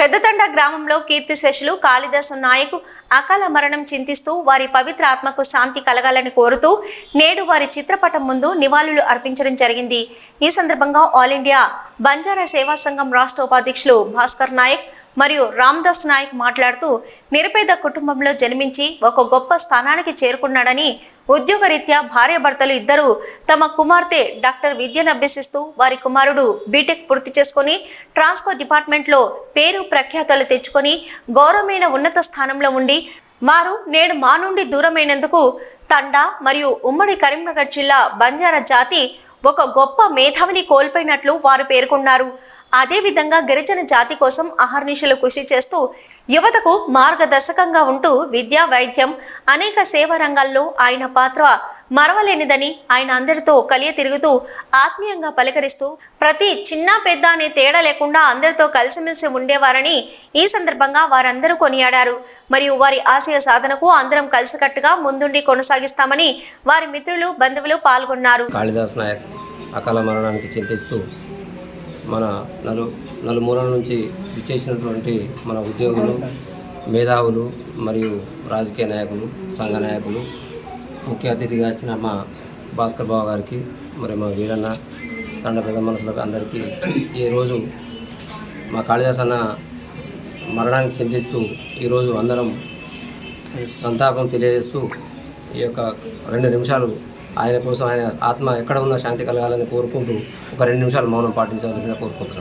పెద్దతండ గ్రామంలో కీర్తిశేషులు కాళిదాసు నాయకు అకాల మరణం చింతిస్తూ వారి పవిత్ర ఆత్మకు శాంతి కలగాలని కోరుతూ నేడు వారి చిత్రపటం ముందు నివాళులు అర్పించడం జరిగింది. ఈ సందర్భంగా ఆల్ ఇండియా బంజారా సేవా సంఘం రాష్ట్ర ఉపాధ్యక్షులు భాస్కర్ నాయక్ మరియు రామ్దాస్ నాయక్ మాట్లాడుతూ నిరుపేద కుటుంబంలో జన్మించి ఒక గొప్ప స్థానానికి చేరుకున్నాడని ఉద్యోగరీత్యా భార్యాభర్తలు ఇద్దరు తమ కుమార్తె డాక్టర్ విద్యను అభ్యసిస్తూ వారి కుమారుడు బీటెక్ పూర్తి చేసుకొని ట్రాన్స్పోర్ట్ డిపార్ట్మెంట్లో పేరు ప్రఖ్యాతలు తెచ్చుకొని గౌరవమైన ఉన్నత స్థానంలో ఉండి వారు నేడు మా నుండి దూరమైనందుకు తండా మరియు ఉమ్మడి కరీంనగర్ జిల్లా బంజారా జాతి ఒక గొప్ప మేధావిని కోల్పోయినట్లు వారు పేర్కొన్నారు. అదేవిధంగా గిరిజన జాతి కోసం అహర్నిశలు కృషి చేస్తూ యువతకు మార్గదర్శకంగా ఉంటూ విద్యా వైద్యం అనేక సేవా రంగాల్లో ఆయన పాత్ర మరవలేనిదని ఆయన అందరితో కలియ తిరుగుతూ ఆత్మీయంగా పలకరిస్తూ ప్రతి చిన్న పెద్ద అనే తేడా లేకుండా అందరితో కలిసిమెలిసి ఉండేవారని ఈ సందర్భంగా వారందరూ కొనియాడారు. మరియు వారి ఆశయ సాధనకు అందరం కలిసికట్టుగా ముందుండి కొనసాగిస్తామని వారి మిత్రులు బంధువులు పాల్గొన్నారు. కాళిదాస్ నాయక్ అకాల మరణానికి చింతిస్తూ మన నలు నలుమూలల నుంచి విచ్చేసినటువంటి మన ఉద్యోగులు మేధావులు మరియు రాజకీయ నాయకులు సంఘ నాయకులు. ముఖ్య అతిథిగా వచ్చిన మా భాస్కర్ బాబు గారికి మరి మా వీరన్న తండ పెద్ద మనసులకు అందరికీ ఈరోజు మా కాళిదాస్ అన్న మరణానికి చింతిస్తూ ఈరోజు అందరం సంతాపం తెలియజేస్తూ ఈ యొక్క రెండు నిమిషాలు ఆయన కోసం ఆయన ఆత్మ ఎక్కడ ఉన్నా శాంతి కలగాలని కోరుకుంటూ ఒక రెండు నిమిషాలు మౌనం పాటించవలసిందిగా కోరుకుంటున్నాను